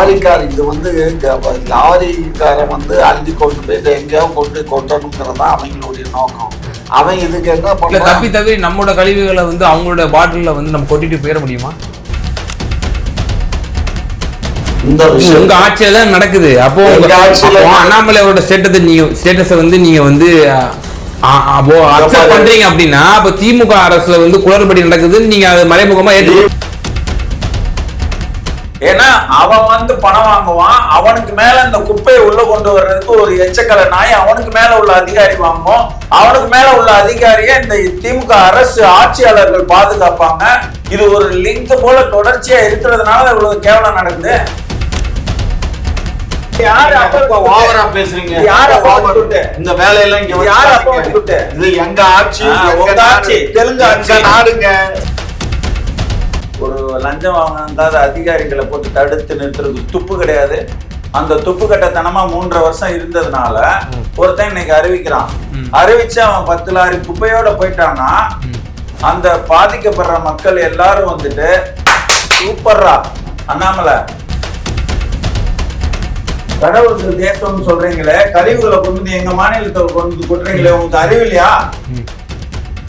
லாரிக்கார் இது வந்து லாரிக்காரன் வந்து அள்ளி கொண்டு போயிட்டு எங்கேயாவது கொண்டு கொட்டணுங்கிறது தான் அவங்களுடைய நோக்கம். அவன் இதுக்கு என்ன பண்ண தப்பி தவிர நம்மளோட கழிவுகளை வந்து அவங்களோட பாட்டில்ல வந்து நம்ம கொட்டிட்டு போயிட முடியுமா? இந்த விஷயம். உங்க ஆட்சியில தான் நடக்குது. அப்போ உங்க- ஆட்சியில- அப்போ அண்ணாமலை அவரோட ஸ்டேட்டத்தை நீங்க ஸ்டேட்டஸை வந்து நீங்க வந்து அக்செப்ட் பாரு. பண்றீங்க அப்படின்னா அப்ப திமுக அரசுல வந்து குளறுபடி நடக்குதுன்னு நீங்க அதை மறைமுகமா ஏற்று ஏன்னா அவன் வந்து பணம் வாங்குவான் அவனுக்கு மேல இந்த குப்பையை உள்ள கொண்டு வர்றதுக்கு ஒரு எச்சக்கலை நாய் அவனுக்கு மேல உள்ள அதிகாரி வாங்குவோம் அவனுக்கு மேல உள்ள அதிகாரியை இந்த திமுக அரசு ஆட்சியாளர்கள் பாதுகாப்பாங்க இது ஒரு லிங்க் போல தொடர்ச்சியா இருக்கிறதுனால இவ்வளவு கேவலம் நடக்குது? இந்த வேலையெல்லாம் இங்க யாரு அப்ப? இது எங்க ஆட்சி ஆ, எங்க உங்க நாடு. ஆட்சி, தெலுங்கு ஆட்சி. எங்க நாடுங்க ஒரு லஞ்சம் வாங்காத அதிகாரிகளை போட்டு தடுத்து நிறுத்துறது துப்பு கிடையாது. அந்த துப்பு கட்டத்தனமா மூன்றரை வருஷம் இருந்ததுனால ஒருத்தன் இன்னைக்கு அறிவிக்கிறான். அறிவிச்சு அவன் பத்து லாரி குப்பையோட போயிட்டான்னா அந்த பாதிக்கப்படுற மக்கள் எல்லாரும் வந்துட்டு சூப்பர்ரா அண்ணாமலை. கடவுளுக்கு தேசம்னு சொல்றீங்களே கழிவுகளை கொண்டு வந்து எங்க மாநிலத்தை கொண்டு வந்து கொட்டுறீங்களே உங்களுக்கு அறிவு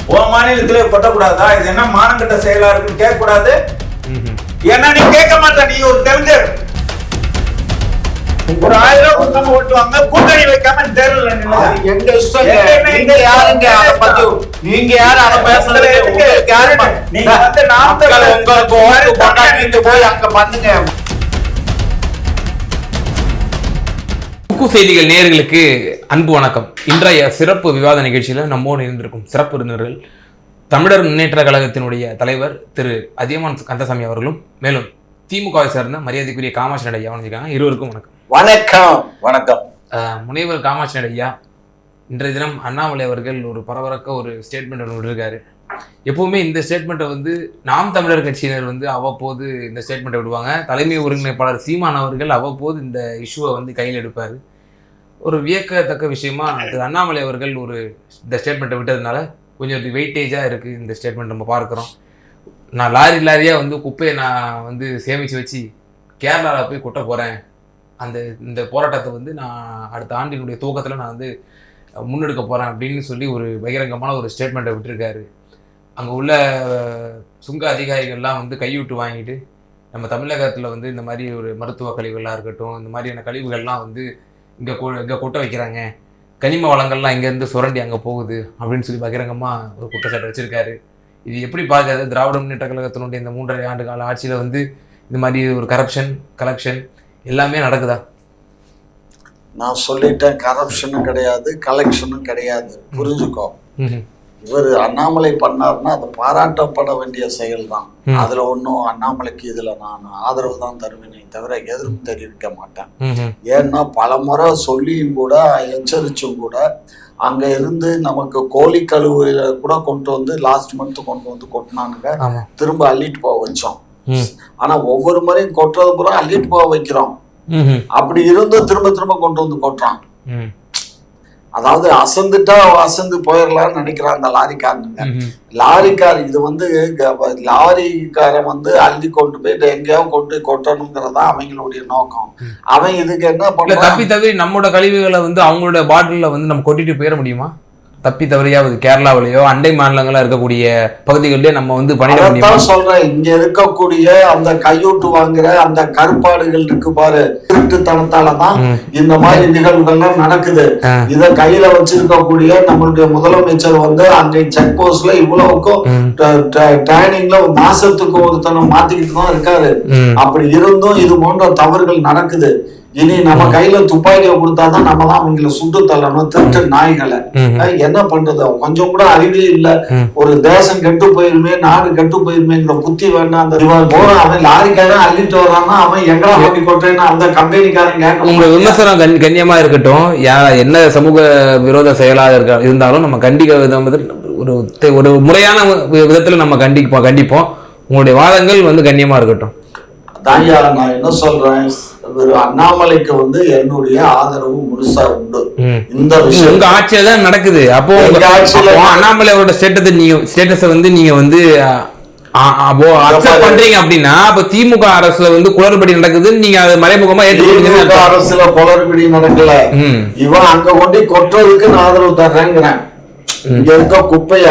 உன் மாநிலத்திலே கொட்டக்கூடாதா? இது என்ன மானங்கட்ட செயலா இருக்குன்னு கேட்க கூடாது ஏன்னா நீ கேட்க மாட்ட நீ ஒரு தெலுங்கு ஒரு ஆயிரம் ரூபாய் ஓட்டுவாங்க கூட்டணி வைக்காம தேர்தல் எங்க என்ன நீங்க யாருங்க அதை பத்தி? நீங்க யாரு அதை பேசுறது? உங்களுக்கு யாரு நீங்க வந்து நாம் மக்கள் தமிழர் உங்களுக்கு ஓட்டு நீங்க போய் அங்க பண்ணுங்க. குக்கு செய்திகள் நேயர்களுக்கு அன்பு வணக்கம். இன்றைய சிறப்பு விவாத நிகழ்ச்சியில் நம்மோடு இருந்திருக்கும் சிறப்பு விருந்தினர்கள் தமிழர் முன்னேற்ற கழகத்தினுடைய தலைவர் திரு அதியமான் கந்தசாமி அவர்களும் மேலும் திமுகவை சார்ந்த மரியாதைக்குரிய காமாட்சி நடையா வணங்கிருக்காங்க இருவருக்கும் வணக்கம். வணக்கம் வணக்கம். முனைவர் காமாட்சி நடையா இன்றைய தினம் அண்ணாமலை அவர்கள் ஒரு பரபரக்க ஒரு ஸ்டேட்மெண்ட் ஒன்று விடுருக்காரு எப்பவுமே இந்த ஸ்டேட்மெண்ட்டை வந்து நாம் தமிழர் கட்சியினர் வந்து அவ்வப்போது இந்த ஸ்டேட்மெண்ட்டை விடுவாங்க. தலைமை ஒருங்கிணைப்பாளர் சீமான் அவர்கள் அவ்வப்போது இந்த இஷ்யூவை வந்து கையில் எடுப்பார். ஒரு வியக்கத்தக்க விஷயமா திரு அண்ணாமலை அவர்கள் ஒரு இந்த ஸ்டேட்மெண்ட்டை விட்டதுனால கொஞ்சம் வெயிட்டேஜாக இருக்குது இந்த ஸ்டேட்மெண்ட் நம்ம பார்க்குறோம். நான் லாரி லாரியாக வந்து குப்பையை நான் வந்து சேமித்து வச்சு கேரளாவில் போய் கொட்ட போகிறேன் அந்த இந்த போராட்டத்தை வந்து நான் அடுத்த ஆண்டினுடைய துவக்கத்தில் நான் வந்து முன்னெடுக்க போகிறேன் அப்படின்னு சொல்லி ஒரு பகிரங்கமான ஒரு ஸ்டேட்மெண்ட்டை விட்டுருக்காரு. அங்கே உள்ள சுங்க அதிகாரிகள்லாம் வந்து கையூட்டு வாங்கிட்டு நம்ம தமிழகத்தில் வந்து இந்த மாதிரி ஒரு மருத்துவ கழிவுகளாக இருக்கட்டும் இந்த மாதிரியான கழிவுகள்லாம் வந்து இங்கே இங்கே கொட்ட வைக்கிறாங்க. கனிம வளங்கள்லாம் இங்கேருந்து சுரண்டி அங்கே போகுது அப்படின்னு சொல்லி பகிரங்கமாக ஒரு குற்றச்சாட்டு வச்சிருக்காரு. இது எப்படி பார்க்கறது திராவிட முன்னேற்ற கழகத்தினுடைய இந்த மூன்றரை ஆண்டு கால ஆட்சியில் வந்து இந்த மாதிரி ஒரு கரப்ஷன் கலெக்ஷன் எல்லாமே நடக்குதா? நான் சொல்லிட்டேன் கரப்ஷனும் கிடையாது கலெக்ஷனும் கிடையாது. புரிஞ்சுக்கோ. இவர் அண்ணாமலை பண்ணாருன்னா அது பாராட்டப்பட வேண்டிய செயல் தான். அதுல ஒன்றும் அண்ணாமலைக்கு இதுல நான் ஆதரவு தான் தருவேனே தவிர எதிர்ப்பு தெரிவிக்க மாட்டேன். ஏன்னா பல முறை சொல்லியும் கூட எச்சரிச்சும் கூட அங்க இருந்து நமக்கு கோழி கழுவுல கூட கொண்டு வந்து லாஸ்ட் மந்த் கொண்டு வந்து கொட்டினானுங்க திரும்ப அள்ளிட்டு போக வச்சோம். ஆனா ஒவ்வொரு முறையும் கொட்டுறது பூரா அள்ளிட்டு போக வைக்கிறோம். அப்படி இருந்தும் திரும்ப திரும்ப கொண்டு வந்து கொட்டுறான். அதாவது அசந்துட்டா அசந்து போயிடலாம்னு நினைக்கிறான் அந்த லாரிக்காரனுங்க. லாரிக்கார் இது வந்து லாரிக்காரன் வந்து அள்ளி கொண்டு போயிட்டு எங்கேயாவது கொண்டு கொட்டணுங்கிறது அவங்களுடைய நோக்கம். அவன் இதுக்கு என்ன பண்றான் தப்பி தவறி நம்மளோட கழிவுகளை வந்து அவங்களோட பாட்டில்ல வந்து நம்ம கொட்டிட்டு போயிட முடியுமா? தப்பி தவறியாவது கேரளாவிலேயோ அண்டை மாநிலங்களா இருக்கக்கூடிய பகுதிகளிலே நம்ம வந்து முடியுமா அதைத்தான் சொல்றேன் இங்க இருக்கக்கூடிய அந்த கையூட்டு வாங்குற அந்த கருப்பாடுகள் இருக்கு பாரு திருட்டுத்தனத்தாலதான் ம். இந்த மாதிரி நிகழ்வுகள்லாம் நடக்குது. இத கையில வச்சிருக்கக்கூடிய நம்மளுடைய முதலமைச்சர் வந்து அன்றைய செக் போஸ்ட்ல இவ்வளவுக்கும். ட்ரைனிங்ல மாசத்துக்கு ஒருத்தனை மாத்திக்கிட்டு தான் இருக்காரு. அப்படி இருந்தும் இது போன்ற தவறுகள் நடக்குது இனி நம்ம கையில துப்பாக்கியை கொடுத்தாதான் நம்ம தான் அவங்கள சுட்டு தள்ளணும் திருட்டு நாய்களை. என்ன பண்றது? கொஞ்சம் கூட அறிவே இல்ல. ஒரு தேசம் கெட்டு போயிருமே நாடு கெட்டு போயிருமேங்கிற புத்தி வேண்டாம். அந்த போறான் அவன் லாரிக்காரன் அள்ளிட்டு வர்றான்னா அவன் எங்கடா பண்ணி கொட்டேன்னு அந்த கம்பெனிக்காரன் கேட்க உங்க விமர்சனம் கண் கண்ணியமா இருக்கட்டும். என்ன சமூக விரோத செயலாக இருக்க இருந்தாலும் நம்ம கண்டிக்க ஒரு ஒரு முறையான விதத்துல நம்ம கண்டிப்போம் கண்டிப்போம். உங்களுடைய வாதங்கள் வந்து கண்ணியமா இருக்கட்டும். தாயா நான் என்ன சொல்றேன்? இவரு அண்ணாமலைக்கு வந்து என்னுடைய ஆதரவு முழுசா உண்டு. இந்த விஷயம் உங்க ஆட்சியில தான் நடக்குது. அப்போ உங்க- ஆட்சியில அண்ணாமலை அவரோட ஸ்டேட்டத்தை நீங்க ஸ்டேட்டஸை வந்து நீங்க வந்து பண்றீங்க அப்படின்னா அப்ப திமுக அரசுல வந்து குளறுபடி நடக்குதுன்னு நீங்க அதை மறைமுகமா ஏற்றுக்கொள்ளுங்க அரசுல குளறுபடி நடக்கல. இவன் அங்க கொண்டு கொட்டுறதுக்கு நான் ஆதரவு தர்றேங்கிறேன். இங்க இருக்க குப்பைய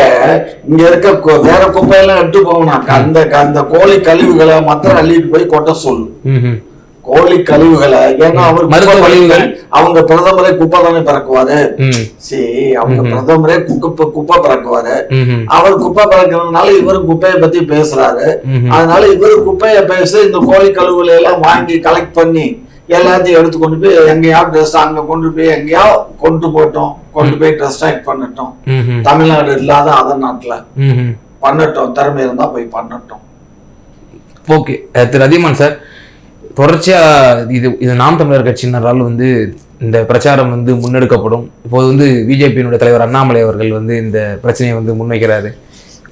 இங்க இருக்க வேற குப்பையெல்லாம் எடுத்து போகணும் அந்த அந்த கோழி கழிவுகளை மத்த அள்ளிட்டு போய் கொட்ட சொல்லு. கோழி கழிவுகளை ஏன்னா அவர் மருத்துவ கழிவுகள். அவங்க பிரதமரே குப்பை தானே பறக்குவாரு? சரி அவங்க பிரதமரே குப்பை குப்பை பறக்குவாரு. அவர் குப்பை பறக்கிறதுனால இவரும் குப்பையை பத்தி பேசுறாரு. அதனால இவரு குப்பையை பேச இந்த கோழி கழுவுகளை எல்லாம் வாங்கி கலெக்ட் பண்ணி எல்லாத்தையும் எடுத்து கொண்டு போய் எங்கேயா ட்ரெஸ் அங்க கொண்டு போய் எங்கேயா கொண்டு போட்டோம். கொண்டு போய் டிஸ்ட்ராக்ட் பண்ணட்டும். தமிழ்நாடு இல்லாத அதர் நாட்டுல. பண்ணட்டும். திறமை இருந்தா போய் பண்ணட்டும். ஓகே திரு அதியமான் சார் தொடர்ச்சியா இது இது நாம் தமிழர் கட்சியினரால் வந்து இந்த பிரச்சாரம் வந்து முன்னெடுக்கப்படும். இப்போது வந்து பிஜேபியினுடைய தலைவர் அண்ணாமலை அவர்கள் வந்து இந்த பிரச்சனையை வந்து முன்வைக்கிறாரு.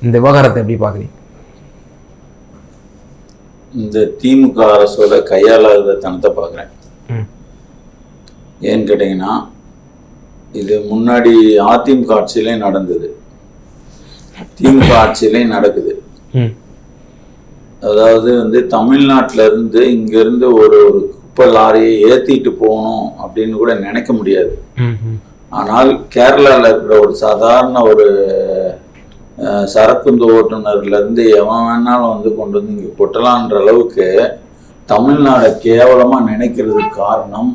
இந்த விவகாரத்தை எப்படி பாக்குறீங்க இந்த திமுக அரசோட கையாளாத தனத்தை பார்க்குறேன். ஏன்னு கேட்டிங்கன்னா இது முன்னாடி அதிமுக ஆட்சியிலையும் நடந்தது. திமுக ஆட்சியிலையும் நடக்குது. ம். அதாவது வந்து தமிழ்நாட்டுல இருந்து இங்க இருந்து ஒரு ஒரு குப்பை லாரியை ஏத்திட்டு போகணும் அப்படின்னு கூட நினைக்க முடியாது. ஆனால் கேரளால இருக்கிற ஒரு சாதாரண ஒரு சரக்குந்து ஓட்டுநர்ல இருந்து எவன் வேணாலும் வந்து கொண்டு வந்து இங்க கொட்டலான்ற அளவுக்கு தமிழ்நாடை கேவலமா நினைக்கிறதுக்கு காரணம்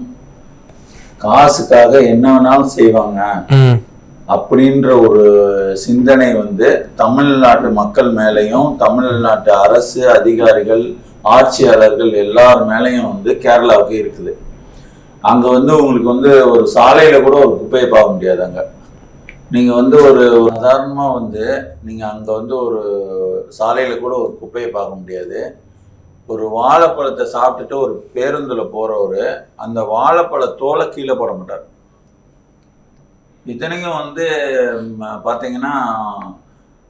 காசுக்காக என்ன வேணாலும் செய்வாங்க. அப்படின்ற ஒரு சிந்தனை வந்து தமிழ்நாட்டு மக்கள் மேலேயும் தமிழ்நாட்டு அரசு அதிகாரிகள் ஆட்சியாளர்கள் எல்லார் மேலேயும் வந்து கேரளாவுக்கு இருக்குது. அங்க வந்து உங்களுக்கு வந்து ஒரு சாலையில கூட ஒரு குப்பையை பார்க்க முடியாது அங்க. நீங்க வந்து ஒரு ஒரு சாதாரணமா வந்து நீங்க அங்க வந்து ஒரு சாலையில கூட ஒரு குப்பையை பார்க்க முடியாது. ஒரு வாழைப்பழத்தை சாப்பிட்டுட்டு ஒரு பேருந்துல போறவரு அந்த வாழைப்பழ தோலை கீழே போட மாட்டார். இத்தனைக்கும் வந்து ம், பாத்தீங்கன்னா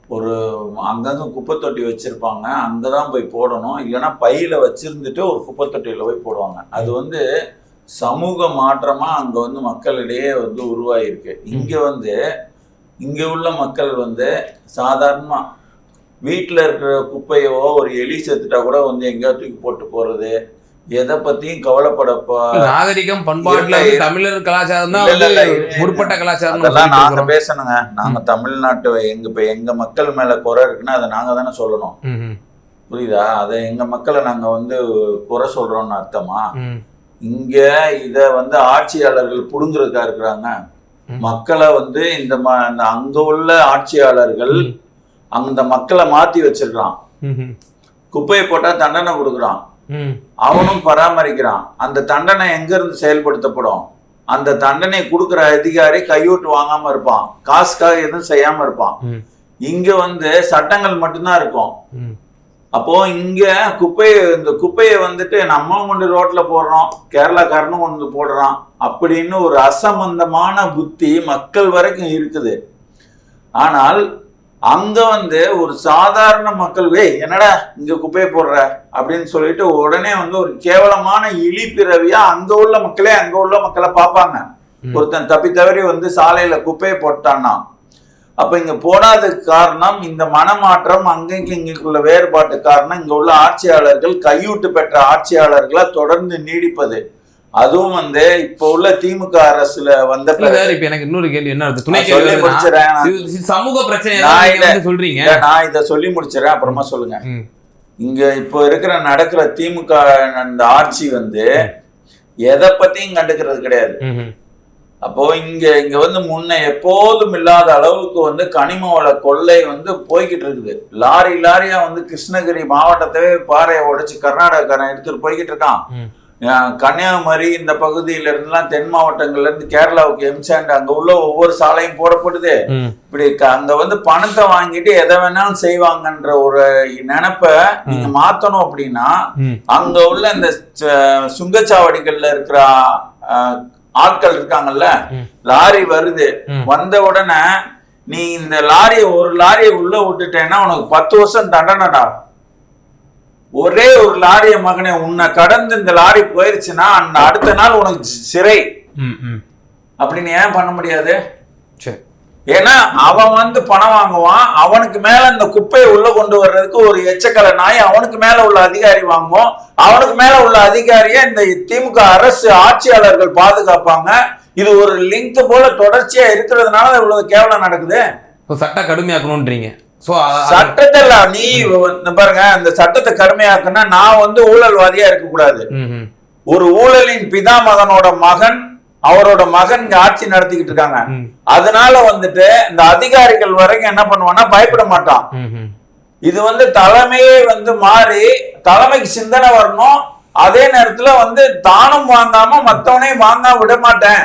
ஒரு அங்கங்க குப்பை தொட்டி வச்சிருப்பாங்க. அங்கதான் போய் போடணும். இல்லைன்னா பையில வச்சிருந்துட்டு ஒரு குப்பை தொட்டியில போய் போடுவாங்க. அது வந்து சமூக மாற்றமா அங்க வந்து மக்களிடையே வந்து உருவாயிருக்கு. இங்க வந்து இங்க உள்ள மக்கள் வந்து சாதாரணமா வீட்டுல இருக்கிற குப்பையோ ஒரு எலி செத்துட்டா கூட வந்து எங்கேயோ தூக்கி போட்டு போறது எதை பத்தியும் கவலைப்படப்பா. நாகரிகம் பண்பாட்டுல தமிழர் கலாச்சாரம் தான். முற்பட்ட கலாச்சாரம் அதெல்லாம் நாங்க பேசணுங்க. நாங்க தமிழ்நாட்டு எங்க இப்ப எங்க மக்கள் மேல குறை இருக்குன்னா அதை நாங்க தானே சொல்லணும். புரியுதா? அதை எங்க மக்களை நாங்க வந்து குறை சொல்றோம்னு அர்த்தமா? இங்க இத வந்து ஆட்சியாளர்கள் புடுங்குறதுக்கா இருக்கிறாங்க. மக்களை வந்து இந்த அங்க உள்ள ஆட்சியாளர்கள் அந்த மக்களை மாத்தி வச்சிருக்கான் குப்பையை போட்டா தண்டனை கொடுக்குறான். அவனும் பராமரிக்கிறான். அந்த தண்டனை எங்க இருந்து செயல்படுத்தப்படும்? அந்த தண்டனை கொடுக்குற அதிகாரி கையூட்டு வாங்காம இருப்பான். காசுக்காக எதுவும் செய்யாம இருப்பான். இங்க வந்து சட்டங்கள் மட்டும்தான் இருக்கும். அப்போ இங்க குப்பையை இந்த குப்பையை வந்துட்டு நம்ம கொண்டு ரோட்ல போடுறோம் கேரளாக்காரனும் கொண்டு போடுறான் அப்படின்னு ஒரு அசம்பந்தமான புத்தி மக்கள் வரைக்கும் இருக்குது. ஆனால் அங்க வந்து ஒரு சாதாரண மக்கள் ஏய் என்னடா இங்க குப்பையை போடுற? அப்படின்னு சொல்லிட்டு உடனே வந்து ஒரு கேவலமான இழிப்பிறவியா அங்க உள்ள மக்களே அங்க உள்ள மக்களை பார்ப்பாங்க. ஒருத்தன் தப்பி தவறி வந்து சாலையில குப்பையை போட்டான்னா அப்ப இங்க போடாததுக்கு காரணம் இந்த மனமாற்றம் அங்கங்க இங்குள்ள வேறுபாட்டு காரணம் இங்க உள்ள ஆட்சியாளர்கள் கையூட்டு பெற்ற ஆட்சியாளர்களா தொடர்ந்து நீடிப்பது. அதுவும் வந்து இப்ப உள்ள திமுக அரசுல வந்த இப்ப எனக்கு இன்னொரு கேள்வி என்ன துணை சொல்லி முடிச்சிடுறேன். சமூக பிரச்சனை சொல்றீங்க. நான் இத சொல்லி முடிச்சிடறேன் அப்புறமா சொல்லுங்க. இங்க இப்போ இருக்கிற நடக்கிற திமுக அந்த ஆட்சி வந்து எதை பத்தியும் கண்டுக்கிறது கிடையாது. அப்போ இங்க இங்க வந்து முன்ன எப்போதும் இல்லாத அளவுக்கு வந்து கனிம வள கொள்ளை வந்து போய்கிட்டு இருக்குது. லாரி லாரியா வந்து கிருஷ்ணகிரி மாவட்டத்தவே பாறையை உடைச்சு கர்நாடகக்காரன் எடுத்துட்டு போய்கிட்டு இருக்கான். கன்னியாகுமரி இந்த பகுதியில இருந்துலாம் தென் மாவட்டங்கள்ல இருந்து கேரளாவுக்கு எம்சாண்ட் அங்க உள்ள ஒவ்வொரு சாலையும் போடப்படுது. இப்படி அங்க வந்து பணத்தை வாங்கிட்டு எதை வேணாலும் செய்வாங்கன்ற ஒரு நினைப்ப நீங்க மாத்தணும் அப்படின்னா. அங்க உள்ள இந்த சுங்கச்சாவடிகள்ல இருக்கிற ஆட்கள் இருக்காங்கல்ல. லாரி வருது. வந்த உடனே நீ இந்த லாரியை ஒரு லாரியை உள்ள விட்டுட்டேன்னா உனக்கு பத்து வருஷம் தண்டனைடா ஒரே ஒரு லாரிய மகனே உன்னை கடந்து இந்த லாரி போயிருச்சுன்னா அந்த அடுத்த நாள் உனக்கு சிறை. ம், ம். அப்படின்னு ஏன் பண்ண முடியாது? சரி. ஏன்னா அவன் வந்து பணம் வாங்குவான் அவனுக்கு மேல இந்த குப்பையை உள்ள கொண்டு வர்றதுக்கு ஒரு எச்சக்கலை நாய் அவனுக்கு மேல உள்ள அதிகாரி வாங்குவோம். அவனுக்கு மேல உள்ள அதிகாரியை இந்த திமுக அரசு ஆட்சியாளர்கள் பாதுகாப்பாங்க. இது ஒரு லிங்க் போல தொடர்ச்சியா இருக்கிறதுனால இவ்வளவு கேவலம் நடக்குது. சட்டம் கடுமையாக்கணுன்றீங்க ஸோ சட்டத்தை நீ பாருங்க இந்த சட்டத்தை கடுமையாக்குனா நான் வந்து ஊழல்வாதியா இருக்க கூடாது ஒரு ஊழலின் பிதாமகனோட மகன் அவரோட மகன் ஆட்சி நடத்திக்கிட்டு இருக்காங்க. அதனால வந்துட்டு இந்த அதிகாரிகள் வரைக்கும் என்ன பண்ணுவான்னா பயப்பட மாட்டான். இது வந்து தலைமையே வந்து மாறி தலைமைக்கு சிந்தனை வரணும். அதே நேரத்துல வந்து தானும் வாங்காம மத்தவனையும் வாங்காம விட மாட்டேன்.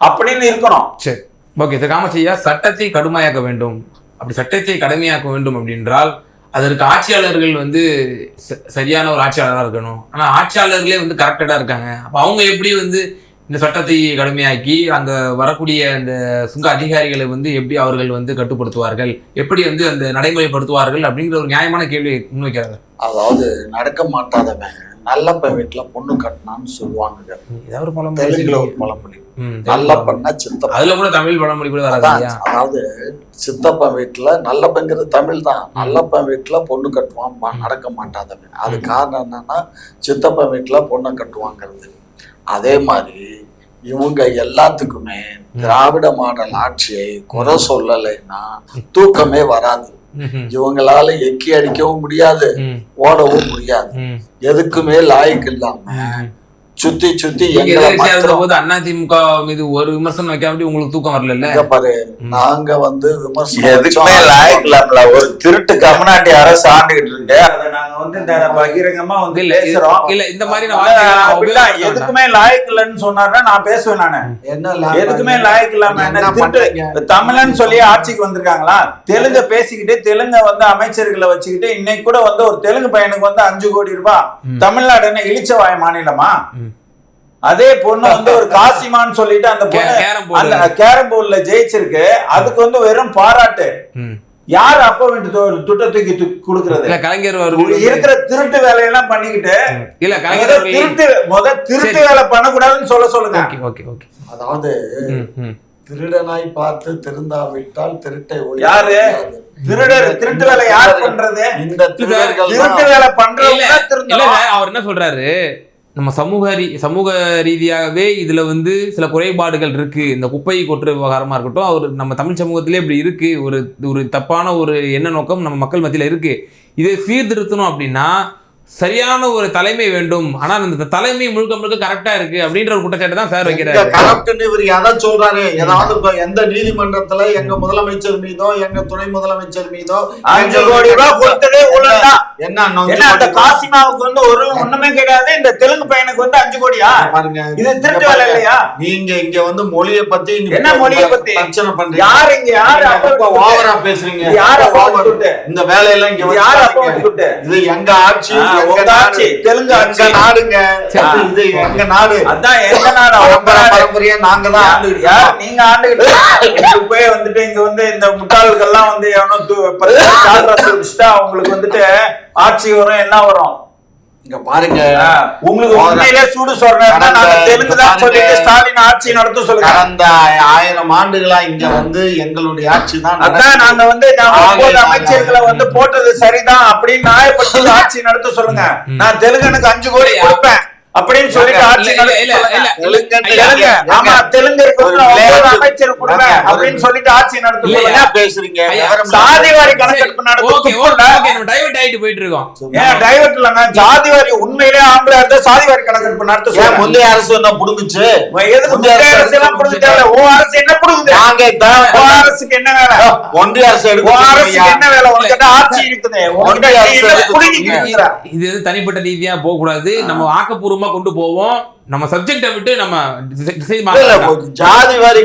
அப்படின்னு இருக்கணும். சரி. ஓகே காமச்சையா சட்டத்தை கடுமையாக்க வேண்டும். அப்படி சட்டத்தை கடமையாக்க வேண்டும் அப்படின்றால் அதற்கு ஆட்சியாளர்கள் வந்து ச- சரியான ஒரு ஆட்சியாளராக இருக்கணும். ஆனால் ஆட்சியாளர்களே வந்து கரெக்டடாக இருக்காங்க. அப்போ அவங்க எப்படி வந்து இந்த சட்டத்தை கடுமையாக்கி அங்கே வரக்கூடிய அந்த சுங்க அதிகாரிகளை வந்து எப்படி அவர்கள் வந்து கட்டுப்படுத்துவார்கள் எப்படி வந்து அந்த நடைமுறைப்படுத்துவார்கள் அப்படிங்கிற ஒரு நியாயமான கேள்வியை முன்வைக்கிறாங்க. அதாவது நடக்க மாட்டாதவன் நல்லப்ப வீட்டுல பொண்ணு கட்டினான்னு சொல்லுவாங்க தெலுங்குல ஒரு பழமொழி. ம், நல்ல பண்ண சித்தப்பா அதுல கூட தமிழ் பழமொழி கூட அதாவது சித்தப்பன் வீட்டுல நல்லப்பங்கிறது தமிழ் தான். நல்லப்பன் வீட்டுல பொண்ணு கட்டுவான் நடக்க மாட்டாதவன். அது காரணம் என்னன்னா சித்தப்பன் வீட்டுல பொண்ணை கட்டுவாங்கிறது. அதே மாதிரி இவங்க எல்லாத்துக்குமே திராவிட மாடல் ஆட்சியை குறை சொல்லலைன்னா தூக்கமே வராது. இவங்களால எக்கி அடிக்கவும் முடியாது ஓடவும் முடியாது. எதுக்குமே லாய்க்கு இல்லாம. சுத்தி சுத்தி போது அண்ணா திமுக மீது ஒரு விமர்சனம் வைக்காம உங்களுக்கு தூக்கம் வரல பாரு நாங்க வந்து விமர்சனம் எதுக்குமே வச்சோம். லாயக் இல்லாமல ஒரு திருட்டு கமநாட்டி அரசு ஆண்டுகிட்டு இருக்கு அதை நாங்க வந்து இந்த பகிரங்கமா வந்து பேசுறோம் இல்ல இந்த மாதிரி. எதுக்குமே லாயக் இல்லைன்னு சொன்னாருன்னா நான் பேசுவேன் நானு என்ன? எதுக்குமே லாயக் இல்லாம? தமிழன் சொல்லி ஆட்சிக்கு வந்திருக்காங்களா தெலுங்க பேசிக்கிட்டு தெலுங்க வந்து அமைச்சர்களை வச்சுக்கிட்டு இன்னைக்கு கூட வந்து ஒரு தெலுங்கு பையனுக்கு வந்து அஞ்சு கோடி ரூபாய். தமிழ்நாடு என்ன இழிச்சவாய மாநிலமா ம். அதே பொண்ணு வந்து ஒரு காசிமான்னு சொல்லிட்டு அந்த கே- பொண்ணு கேரம் அந்த கேரம் போர்டுல ஜெயிச்சிருக்கு. அதுக்கு வந்து வெறும் பாராட்டு. ம். யார் அப்ப வேண்டிய துட்ட தூக்கி து- கொடுக்கறது? இல்ல கலைஞர் இருக்கிற திருட்டு வேலையெல்லாம் பண்ணிக்கிட்டு இல்ல கலைஞர் திருட்டு முத திருட்டு. வேலை பண்ணக்கூடாதுன்னு சொல்ல சொல்லுங்க. Okay okay okay. அதாவது. திருடனாய் பார்த்து திருந்தாவிட்டால் திருட்டை யாரு? திருடர் திருட்டு வேலை யார் பண்றது? இந்த திருடர்கள் திருட்டு வேலை சார், அவர் என்ன சொல்றாரு? நம்ம சமூக ரீ சமூக ரீதியாகவே இதில் வந்து சில குறைபாடுகள் இருக்குது இந்த குப்பை கொட்டுற விவகாரமாக இருக்கட்டும் அவர் நம்ம தமிழ் சமூகத்திலே இப்படி இருக்குது ஒரு ஒரு தப்பான ஒரு எண்ண நோக்கம் நம்ம மக்கள் மத்தியில் இருக்குது இதை சீர்திருத்தணும் அப்படின்னா சரியான ஒரு தலைமை வேண்டும். ஆனால் இந்த தலைமை முழுக்க முழுக்க கரெக்டா இருக்கு அப்படின்ற ஒரு குற்றச்சாட்டு தான் சார் வைக்கிறாரு. இவர் எதை சொல்றாரு? ஏதாவது எந்த நீதிமன்றத்துல எங்க முதலமைச்சர் மீதோ எங்க துணை முதலமைச்சர் மீதோ அஞ்சு கோடி ரூபாய் கொடுத்ததே என்ன அந்த காசிமாவுக்கு வந்து ஒரு ஒண்ணுமே கிடையாது. இந்த தெலுங்கு பையனுக்கு வந்து அஞ்சு கோடியா? பாருங்க இது திருட்டு வேலை இல்லையா? நீங்க இங்க வந்து மொழிய பத்தி என்ன மொழியை பத்தி? பிரச்சனை பண்றீங்க. யார் இங்க யாரு ஓவரா பேசுறீங்க. யார்? இந்த வேலையெல்லாம் இங்க யார்? இது எங்க ஆட்சி? எங்க தெலுங்கு. எங்க நாடுங்க. இது எங்க நாடு? அதான் எந்த நாடு? பரம்பரை. பரம்பரையா நாங்க தான். நீங்க ஆண்டுகிட்டு போய் வந்துட்டு இங்க வந்து இந்த முட்டாள்கள்லாம் வந்து எவனோ அவங்களுக்கு வந்துட்டு ஆட்சி வரும் எல்லாம் வரும்? இங்க பாருங்க. உங்களுக்கு உண்மையிலே சூடு சொல்றேன் தெலுங்கு தான் சொல்லிட்டு ஸ்டாலின் ஆட்சி நடத்த சொல்லுங்க. கடந்த ஆயிரம் ஆண்டுகளா இங்க வந்து எங்களுடைய ஆட்சி தான் அதான் நாங்க வந்து. அமைச்சர்களை வந்து போட்டது சரிதான் அப்படின்னு நியாயப்பட்டு ஆட்சி நடத்த சொல்லுங்க. நான் தெலுங்கனுக்கு அஞ்சு கோடி கொடுப்பேன். அப்படின்னு சொல்லிட்டு ஆட்சி தெலுங்கு, ஆமா விளையாட்டு- அமைச்சர் அப்படின்னு சொல்லிட்டு ஆட்சி நடத்த இல்லையா? சொல்லுங்க என்ன பேசுறீங்க? சாதி வாரி கணக்கெடுப்பு நம்ம டைவர்ட் ஆயிட்டு போயிட்டு இருக்கோம். ஏன் டைவர்ட் இல்லங்க? ஜாதி வாரி உண்மையிலே ஆம்பளை இருந்தா சாதி வாரி கணக்கெடுப்பு நடத்த ஏன் சொல்லுங்க முந்தைய அரசு என்ன புடுங்குச்சு? எதுக்கு முந்தைய முந்தைய அரசு அரசு எல்லாம் புடுங்க தேவையில்ல ஓ அரசு என்ன புடுங்குது? நாங்க தான் ஓ அரசுக்கு என்ன வேலை? ஒன்றிய அரசு எடுக்க அரசுக்கு என்ன வேலை? உனக்கிட்ட ஆட்சி இருக்குது? ஒன்றிய அரசு. இது தனிப்பட்ட ரீதியா போக கூடாது நம்ம ஆக்கப்பூர்வமா கொண்டு போவோம். நம்ம சப்ஜெக்ட விட்டு நம்ம. ஜாதி வாரி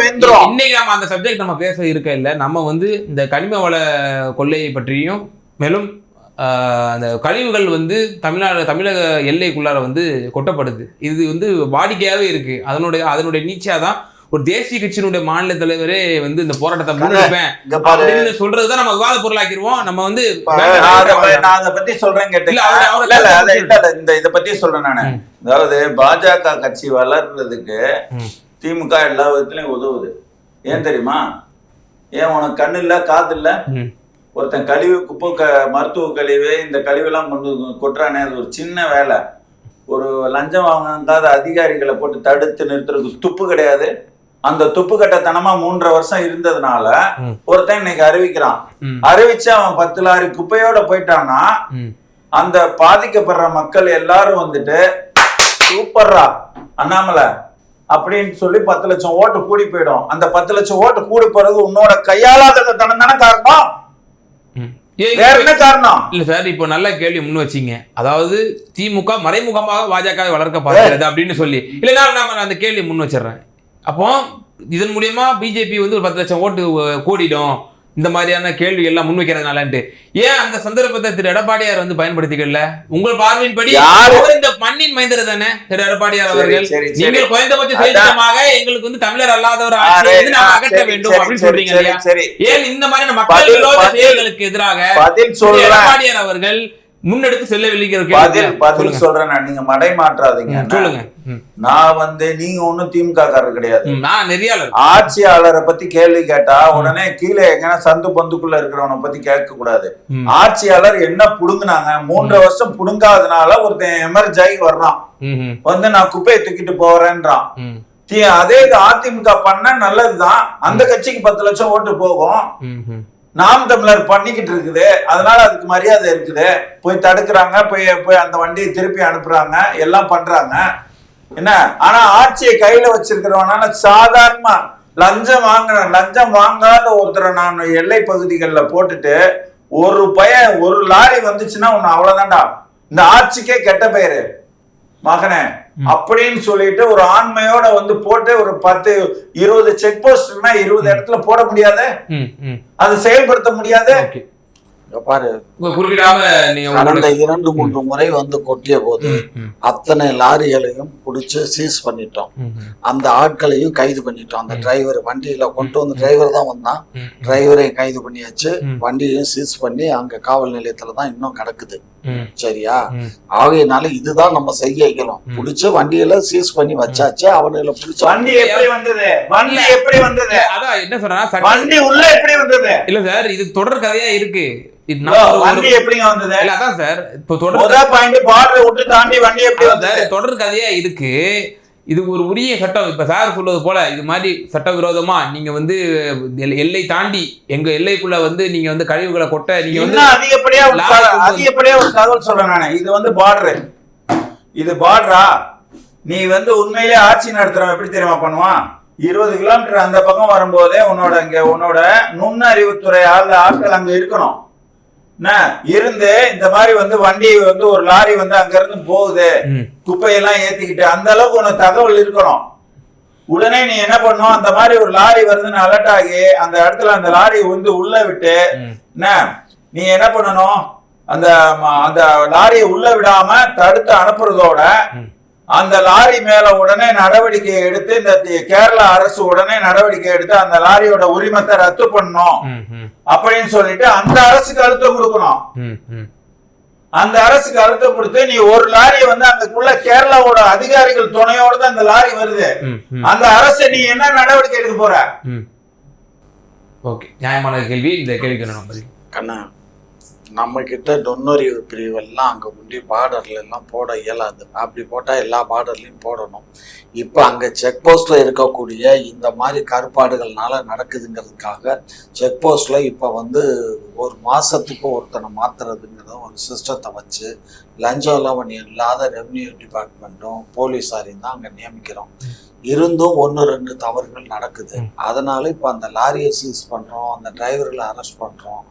வெந்துரும். இன்னைக்கு நம்ம அந்த சப்ஜெக்ட் நம்ம பேச இருக்க இல்ல. நம்ம வந்து இந்த கனிம வள கொள்ளையை பற்றியும் மேலும் அந்த கழிவுகள் வந்து தமிழ்நாடு தமிழக எல்லைக்குள்ளார வந்து கொட்டப்படுது. இது வந்து வாடிக்கையாவே இருக்கு. அதனுடைய அதனுடைய நீச்சா தான் ஒரு தேசிய கட்சியினுடைய மாநில தலைவரே வந்து இந்த போராட்டத்தை முன்னெடுப்பேன். சொல்றதுதான் நம்ம விவாத பொருளாக்கிடுவோம். நம்ம வந்து நான் அதை பத்தி சொல்றேன் இல்ல, இந்த இதை பத்தி சொல்றேன் நானு. அதாவது பாஜக கட்சி வளர்றதுக்கு. திமுக எல்லா விதத்துலயும் உதவுது. ஏன் தெரியுமா? ஏன் உனக்கு கண்ணு இல்ல காது இல்ல? ஒருத்தன் கழிவு குப்பை க மருத்துவ கழிவு இந்த கழிவெல்லாம் கொண்டு கொட்டுறானே அது ஒரு சின்ன வேலை. ஒரு லஞ்சம் வாங்காத அதிகாரிகளை போட்டு தடுத்து நிறுத்துறதுக்கு துப்பு கிடையாது. அந்த துப்பு கட்டத்தனமா மூன்றரை வருஷம் இருந்ததுனால. ஒருத்தன் இன்னைக்கு அறிவிக்கிறான். அறிவிச்சு அவன் பத்து லாரி குப்பையோட போயிட்டான்னா ம். அந்த பாதிக்கப்படுற மக்கள் எல்லாரும் வந்துட்டு சூப்பர்ரா அண்ணாமலை அப்படின்னு சொல்லி பத்து லட்சம் ஓட்டு கூடி போயிடும். அந்த பத்து லட்சம் ஓட்டு கூடி போறது உன்னோட கையாளாத தனம் தானே காரணம்? வேற என்ன காரணம்? இல்ல சார் இப்போ நல்ல கேள்வி முன் வச்சீங்க. அதாவது திமுக மறைமுகமாக பாஜக வளர்க்க பார்க்கிறது அப்படின்னு சொல்லி. இல்ல நான் அந்த கேள்வி முன் வச்சிடுறேன். அப்போ இதன் மூலியமா பிஜேபி வந்து ஒரு பத்து லட்சம் ஓட்டு கூடிடும். இந்த மாதிரியான கேள்வி எல்லாம் முன்வைக்கிறதுனாலன்ட்டு. ஏன் அந்த சந்தர்ப்பத்தை திரு எடப்பாடியார் வந்து பயன்படுத்திக்கல? உங்கள் பார்வையின்படி இந்த மண்ணின் மைந்தர் தானே திரு எடப்பாடியார் அவர்கள். நீங்கள் குறைந்தபட்ச. செயல்திட்டமாக எங்களுக்கு வந்து தமிழர் அல்லாத ஒரு ஆ, ஆட்சியை வந்து நாம அகற்ற வேண்டும் அப்படின்னு சொல்றீங்க ஏன் இந்த மாதிரியான மக்கள் விரோத. செயல்களுக்கு எதிராக எடப்பாடியார் அவர்கள் முன்னெடுத்து செல்லவில்லைங்கிற பதில். பதில். சொல்றேன் நான். நீங்க மடை மாற்றாதீங்க. சொல்லுங்க. நான் வந்து நீங்க ஒண்ணும் திமுக காரர் கிடையாது நான் நெறியாளர். ஆட்சியாளரை பத்தி கேள்வி கேட்டா உடனே கீழே எங்கன்னா சந்து பந்துக்குள்ள இருக்கிறவனை பத்தி கேட்க கூடாது ஆட்சியாளர் என்ன புடுங்குனாங்க? மூன்று வருஷம் புடுங்காதனால ஒருத்தன் எமர்ஜ் ஆகி வர்றான் வந்து நான் குப்பையை தூக்கிட்டு போறேன்றான். அதே இது அதிமுக பண்ண நல்லதுதான். அந்த கட்சிக்கு பத்து லட்சம் ஓட்டு போகும். நாம் தமிழர் பண்ணிக்கிட்டு இருக்குது. அதனால அதுக்கு மரியாதை இருக்குது. போய் தடுக்கிறாங்க போய் போய் அந்த வண்டியை திருப்பி அனுப்புறாங்க எல்லாம் பண்றாங்க. என்ன? ஆனா ஆட்சியை கையில வச்சிருக்கிறவனால சாதாரணமா லஞ்சம் வாங்குற லஞ்சம் வாங்காத ஒருத்தரை நான் எல்லை பகுதிகளில் போட்டுட்டு ஒரு பையன் ஒரு லாரி வந்துச்சுன்னா உன்னை அவ்வளவுதான்டா. இந்த ஆட்சிக்கே கெட்ட பெயரு. மகனே அப்படின்னு சொல்லிட்டு ஒரு ஆண்மையோட வந்து போட்டு ஒரு பத்து இருபது செக் போஸ்ட்னா இருபது இடத்துல போட முடியாது. அதை செயல்படுத்த முடியாது? பாரு. கடந்த இரண்டு மூன்று முறை வந்து கொட்டிய போது அத்தனை லாரிகளையும் பிடிச்சு சீஸ் பண்ணிட்டோம். அந்த ஆட்களையும் கைது பண்ணிட்டோம். அந்த டிரைவர் வண்டியில கொண்டு வந்து டிரைவர் தான் வந்தான். டிரைவரையும் கைது பண்ணியாச்சு. வண்டியையும் சீஸ் பண்ணி அங்க காவல் நிலையத்துல தான் இன்னும் கிடக்குது. சரியா. ஆகையினால இதுதான் நம்ம செய்ய வைக்கணும் ம். பிடிச்ச வண்டியில சீஸ் பண்ணி வச்சாச்சு அவனுல பிடிச்ச வண்டி எப்படி வந்தது? வண்டி எப்படி வந்தது? அதான் என்ன சொல்றேன்னா சட்ட- வண்டி உள்ள எப்படி வந்தது? இல்ல சார் இது தொடர் கதையா இருக்கு. தொடர் கதையா இருக்கு. இது ஒரு உரிய சட்டம். இப்ப சார் சொல்வது போல இது மாதிரி சட்டவிரோதமா நீங்க வந்து எல்- எல்லை தாண்டி எங்க எல்லைக்குள்ள வந்து நீங்க வந்து கழிவுகளை கொட்ட நீங்க வந்து இன்னும் அதிகப்படியா ஒரு தகவல் சொல்றேன் நானு. இது வந்து பார்டர் இது பார்டரா நீ வந்து உண்மையிலே ஆட்சி நடத்துறவன் எப்படி தெரியுமா பண்ணுவான்? இருபது கிலோமீட்டர் அந்த பக்கம் வரும்போதே உன்னோட இங்க உன்னோட நுண்ணறிவுத்துறை ஆள் ஆட்கள் அங்க இருக்கணும். இருந்து இந்த மாதிரி வந்து வண்டி வந்து ஒரு லாரி வந்து அங்க இருந்து போகுது குப்பையெல்லாம் ஏத்திக்கிட்டு. அந்த அளவுக்கு உனக்கு தகவல் இருக்கணும். உடனே நீ என்ன பண்ணும்? அந்த மாதிரி ஒரு லாரி வருதுன்னு அலர்ட் ஆகி அந்த இடத்துல அந்த லாரி வந்து உள்ள விட்டு என்ன? நீ என்ன பண்ணணும்? அந்த அந்த லாரியை உள்ள விடாம தடுத்து அனுப்புறதோட. அந்த லாரி மேல உடனே நடவடிக்கை எடுத்து இந்த கேரளா அரசு உடனே நடவடிக்கை எடுத்து அந்த லாரியோட உரிமத்தை ரத்து பண்ணணும் ம், ம், அப்படின்னு சொல்லிட்டு அந்த அரசுக்கு அழுத்தம் கொடுக்கணும். அந்த அரசுக்கு அழுத்தம் கொடுத்து நீ ஒரு லாரியை வந்து அங்கக்குள்ள கேரளாவோட அதிகாரிகள் துணையோட தான் அந்த லாரி வருது. அந்த அரசு நீ என்ன நடவடிக்கை எடுக்க போற? ம். ஓகே நியாயமான கேள்வி இந்த கேள்விக்கு கண்ணா நம்ம கிட்ட நுண்ணறிவு பிரிவெல்லாம் அங்க முந்தி பார்டர்ல எல்லாம் போட இயலாது. அப்படி போட்டா எல்லா பார்டர்லயும் போடணும். இப்ப அங்க செக் போஸ்ட்ல இருக்கக்கூடிய இந்த மாதிரி கருப்பாடுகள்னால நடக்குதுங்கிறதுக்காக செக் போஸ்ட்ல இப்ப வந்து ஒரு மாசத்துக்கு ஒருத்தனை மாத்துறதுங்கிற ஒரு சிஸ்டத்தை வச்சு லஞ்சம் லவணி இல்லாத ரெவன்யூ டிபார்ட்மெண்ட்டும் போலீஸாரையும் தான் அங்க நியமிக்கிறோம். இருந்தும் ஒன்று ரெண்டு தவறுகள் நடக்குது. அதனால இப்போ அந்த லாரியை சீஸ் பண்றோம் அந்த டிரைவர்களை அரெஸ்ட் பண்றோம்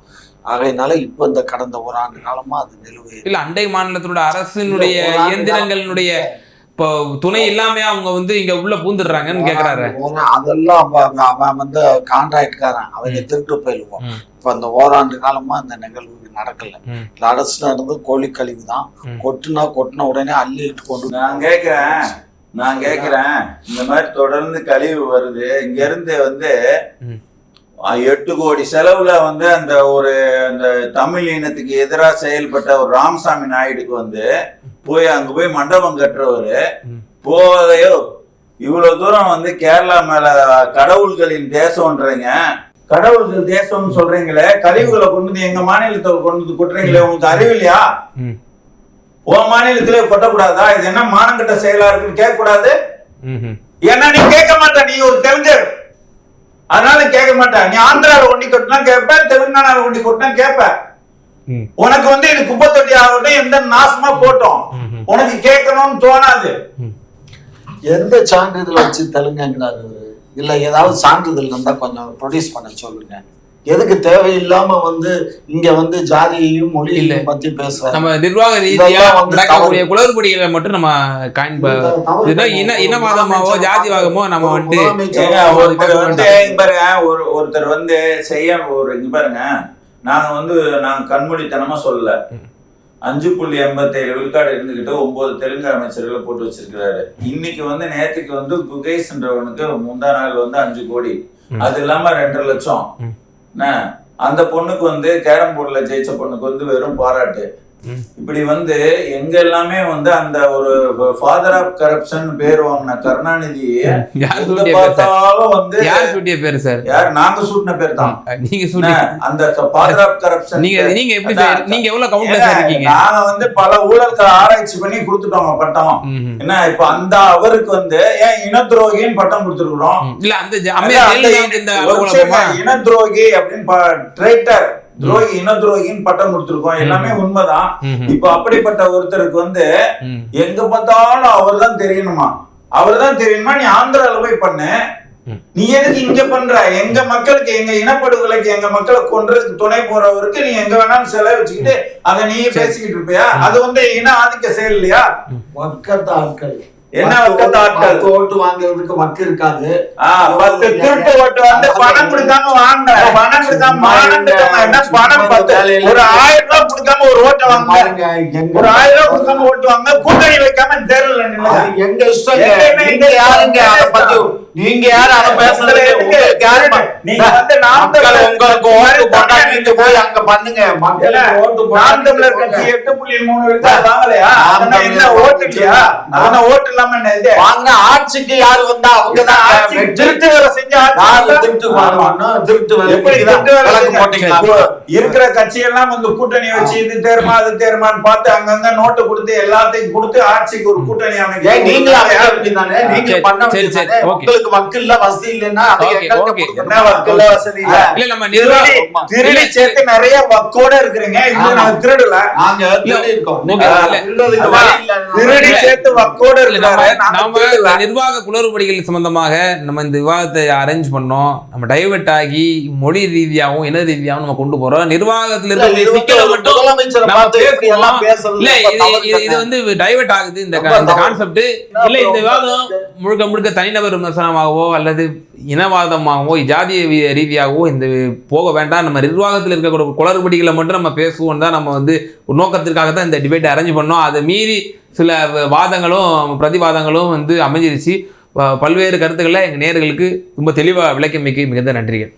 ஆகையினால இப்போ இந்த கடந்த ஒரு ஆண்டு காலமா அது நிலுவை இல்ல அண்டை மாநிலத்தினுடைய அரசினுடைய இயந்திரங்களினுடைய இப்போ துணை இல்லாம அவங்க வந்து இங்க உள்ள பூந்துடுறாங்கன்னு கேக்குறாரு அதெல்லாம் அவன் அவன் வந்து கான்ட்ராக்ட்காரன் அவங்க. திருட்டு போயிடுவோம். இப்போ அந்த ஓராண்டு காலமா இந்த நிகழ்வு நடக்கல. அரசு நடந்து கோழி கழிவு தான். கொட்டுனா கொட்டின உடனே அள்ளிட்டு கொண்டு நான் கேக்குறேன் நான் கேக்குறேன். இந்த மாதிரி தொடர்ந்து கழிவு வருது. இங்க இருந்து வந்து எட்டு கோடி செலவுல வந்து அந்த ஒரு அந்த தமிழ் இனத்துக்கு எதிராக செயல்பட்ட ஒரு ராமசாமி நாயுடுக்கு வந்து போய் அங்க போய் மண்டபம் கட்டுறவரு ம். போதையோ இவ்வளவு தூரம் வந்து கேரளா மேல கடவுள்களின் தேசம்ன்றீங்க. கடவுள்கள் தேசம்னு சொல்றீங்களே கழிவுகளை கொண்டு வந்து எங்க மாநிலத்தை கொண்டு வந்து கொட்டுறீங்களே உங்களுக்கு அறிவில்லையா உன் மாநிலத்திலே கொட்டக்கூடாதா? இது என்ன மானங்கட்ட செயலா இருக்குன்னு கேட்க கூடாது ஏன்னா நீ கேட்க மாட்ட நீ ஒரு தெலுங்கர். அதனால கேட்க மாட்ட நீ ஆந்திரால ஒண்டி கொட்டினா கேட்ப தெலுங்கானால ஒண்டி கொட்டினா கேட்ப ம். உனக்கு வந்து இது குப்பை தொட்டி ஆகட்டும் எந்த நாசமா போட்டோம். உனக்கு கேட்கணும்னு தோணாது. எந்த சான்றிதழ் வச்சு தெலுங்குங்கிறாரு இல்ல ஏதாவது சான்றிதழ் இருந்தா கொஞ்சம் ப்ரொடியூஸ் பண்ண சொல்லுங்க. எதுக்கு தேவையில்லாம வந்து இங்க வந்து ஜாதியையும் மொழியையும் பத்தி பேசுறாரு நம்ம நிர்வாக ரீதியா நடக்கக்கூடிய குளறுபடிகளை மட்டும் நம்ம காண்ப இன இனவாதமாவோ ஜாதிவாதமோ நம்ம வந்து ஒரு ஒருத்தர் வந்து செய்ய ஒரு இங்க பாருங்க நாங்க வந்து நாங்க கண்மூடித்தனமா சொல்லல. அஞ்சு புள்ளி எண்பத்தேழு விழுக்காடு இருந்துகிட்டு ஒன்பது தெலுங்கு அமைச்சர்களை போட்டு வச்சிருக்கிறாரு. இன்னைக்கு வந்து நேத்துக்கு வந்து குகேஷ்ன்றவனுக்கு முந்தா நாள் வந்து அஞ்சு கோடி. அது இல்லாம ரெண்டரை லட்சம். அந்த பொண்ணுக்கு வந்து கேரம் போர்டில் ஜெயிச்ச பொண்ணுக்கு வந்து வெறும் பாராட்டு. இப்படி வந்து எங்க எல்லாமே வந்து அந்த ஒரு ஃபாதர் ஆஃப் கரப்ஷன் பேர் வாங்கின கருணாநிதி பார்த்தாலும் வந்து யார் சூட்டிய பேர் சார்? யார்? நாங்க சூட்டின பேர் தான். நீங்க சூட்டி அந்த ஃபாதர் ஆஃப் கரப்ஷன் நீங்க நீங்க எப்படி நீங்க எவ்வளவு கவுண்ட்ல சார் இருக்கீங்க? நாங்க வந்து பல ஊழல்களை ஆராய்ச்சி பண்ணி கொடுத்துட்டோம் பட்டம். என்ன? இப்ப அந்த அவருக்கு வந்து ஏன் இன துரோகின்னு பட்டம் கொடுத்துருக்குறோம். இல்ல அந்த இன துரோகி அப்படின்னு ட்ரைட்டர் துரோகி இன துரோகின்னு பட்டம் கொடுத்துருக்கோம். எல்லாமே உண்மைதான். இப்ப அப்படிப்பட்ட ஒருத்தருக்கு வந்து. எங்க பார்த்தாலும் அவர் தான் தெரியணுமா? அவர் தான் தெரியணுமா? நீ ஆந்திரால போய் பண்ணு. நீ எதுக்கு இங்க பண்ற? எங்க மக்களுக்கு எங்க இனப்படுகொலைக்கு எங்க மக்களை கொன்றதுக்கு துணை போறவருக்கு நீ எங்க வேணாலும் செலவு வச்சுக்கிட்டு அதை நீ பேசிக்கிட்டு இருப்பியா? அது வந்து இன ஆதிக்க செயல் இல்லையா? வக்கத்த ஆட்கள். என்ன பத்து வக்கத்த ஓட்டு- வாங்குறதுக்கு மக்கு இருக்காது. பத்து திருட்டு ஓட்டு வந்து பணம் கொடுக்காம வாங்க. பணம் கொடுக்காம என்ன பணம் பத்து? ஒரு ஆயிரம் ரூபாய் கொடுக்காம ஒரு ஓட்டை வாங்க. ஒரு ஆயிரம் ரூபாய் கொடுக்காம ஓட்டு வாங்க. கூட்டணி வைக்காம தேர்தல் எங்க நீங்க யாருங்க அதை பத்தி நீங்க யாரு அதை பேசுறதுக்கு உங்களுக்கு மக்கள் ஓட்டு போட்டா நீங்க போய் அங்க பண்ணுங்க. நாம் தமிழர் கட்சி. எட்டு புள்ளி மூணு வாங்கலையா? என்ன ஓட்டு இல்லையா? ஓட்டு இல்லாம என்ன இது? வாங்கினா ஆட்சிக்கு யாரு வந்தா அவங்கதான். திருட்டு வேலை செஞ்சு திருட்டு திருட்டு எப்படி திருட்டு வேலை போட்டீங்களா? இருக்கிற கட்சியெல்லாம் வந்து கூட்டணி வச்சு இது தேர்மா அது தேர்மான்னு பார்த்து அங்கங்க நோட்டு கொடுத்து எல்லாத்தையும் கொடுத்து ஆட்சிக்கு ஒரு கூட்டணி நீங்களும் அமைக்க அமைக்க வேண்டியதானே நீங்க சரி, பண்ண. உங்களுக்கு மக்கள்ல வசதி இல்லைன்னா அதை திருடி சேர்த்து நிறைய வக்கோட இருக்கிறீங்க. திருடல. நாங்க திருடி. சேர்த்து நம்ம. நிர்வாக குளறுபடிகள் சம்பந்தமாக நம்ம இந்த விவாதத்தை அரேஞ்ச் பண்ணோம். நம்ம டைவர்ட் ஆகி மொழி ரீதியாகவும் இன ரீதியாகவும் நம்ம கொண்டு போறோம். நிர்வாகத்துல இது வந்து ஒரு மட்டும் இல்ல இது. வந்து டைவர்ட் ஆகுது. இந்த. கான்செப்ட் இல்ல இந்த விவாதம் முழுக்க முழுக்க தனிநபர் விமர்சனமாகவோ அல்லது இனவாதமாகவோ ஜாதிய ரீதியாகவோ இந்த போக வேண்டாம். நம்ம நிர்வாகத்தில் இருக்கக்கூடிய குளறுபடிகளை மட்டும் நம்ம பேசுவோம் தான் நம்ம வந்து நோக்கத்திற்காக தான் இந்த டிபேட் அரேஞ்ச் பண்ணோம். அதை மீறி சில வ- வாதங்களும் பிரதிவாதங்களும் வந்து அமைஞ்சிருச்சு. பல்வேறு கருத்துக்களை எங்கள் நேர்களுக்கு ரொம்ப தெளிவாக விளக்கமைக்கு மிகுந்த நன்றிகள்.